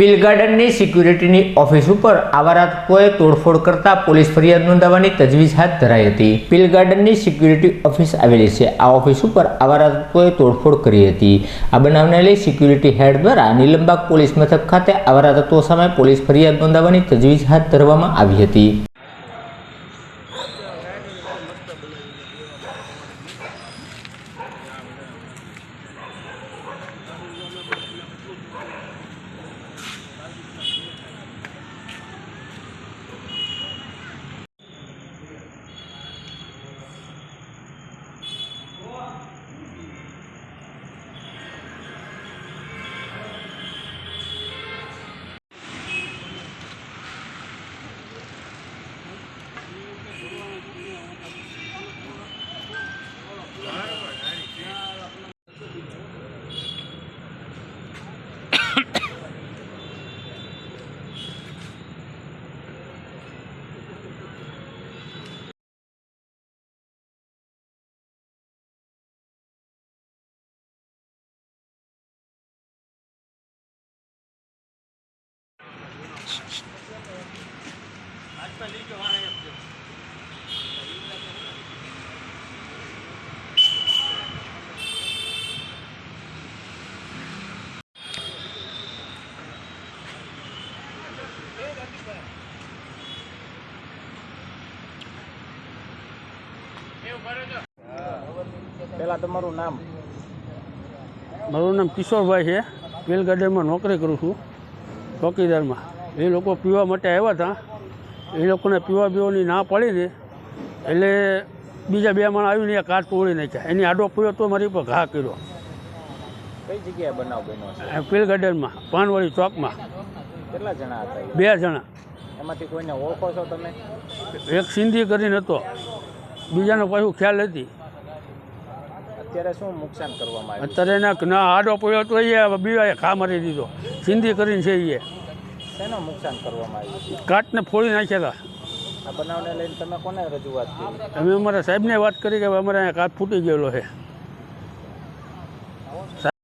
પીલ ગાર્ડનની સિક્યુરિટીની office ઉપર આવારા તત્વોએ તોડફોડ કરતા પોલીસ ફરિયાદ નોંધાવવાની તજવીજ હાથ ધરાઈ હતી. પીલ ગાર્ડનની સિક્યુરિટી ઓફિસ આવેલી છે. આ ઓફિસ ઉપર આવારા તત્વોએ તોડફોડ કરી હતી. આ બનાવને લઈ સિક્યુરિટી હેડ દ્વારા નીલમબાગ પોલીસ મથક ખાતે આવારા તત્વો સામે પોલીસ ફરિયાદ નોંધાવવાની તજવીજ હાથ ધરવામાં આવી હતી. પહેલાં તમારું નામ? મારું નામ કિશોરભાઈ છે. વેલગાર્ડનમાં નોકરી કરું છું. ચોકીદારમાં. એ લોકો પીવા માટે આવ્યા હતા. એ લોકોને પીવા પીવાની ના પડી ને એટલે બીજા બે માણસ આવીને એ કાચ તોડી નાખ્યા. એની આડો પીવો તો મારી પર ઘા કર્યો. કઈ જગ્યાએ બનાવ બન્યો છે? આ ગાર્ડનમાં પાનવાડી ચોકમાં. કેટલા જણા હતા બે જણા. એમાંથી કોઈને ઓળખો છો તમે? એક સિંધી કરીને હતો. બીજાનો પાછું ખ્યાલ હતી અત્યારે શું નુકસાન કરવામાં આવ્યું અત્યારે ના આડો પડ્યો તો એ બીજા ખા મારી દીધો. સિંધી કરીને છે એ. શેનું નુકસાન કરવામાં આવ્યું કાટને ફોડી નાખ્યા હતા. આ બનાવને લઈને તમે કોને રજૂઆત કરી? અમે અમારા સાહેબને વાત કરી કે અમારે અહીંયા કાટ ફૂટી ગયેલો છે.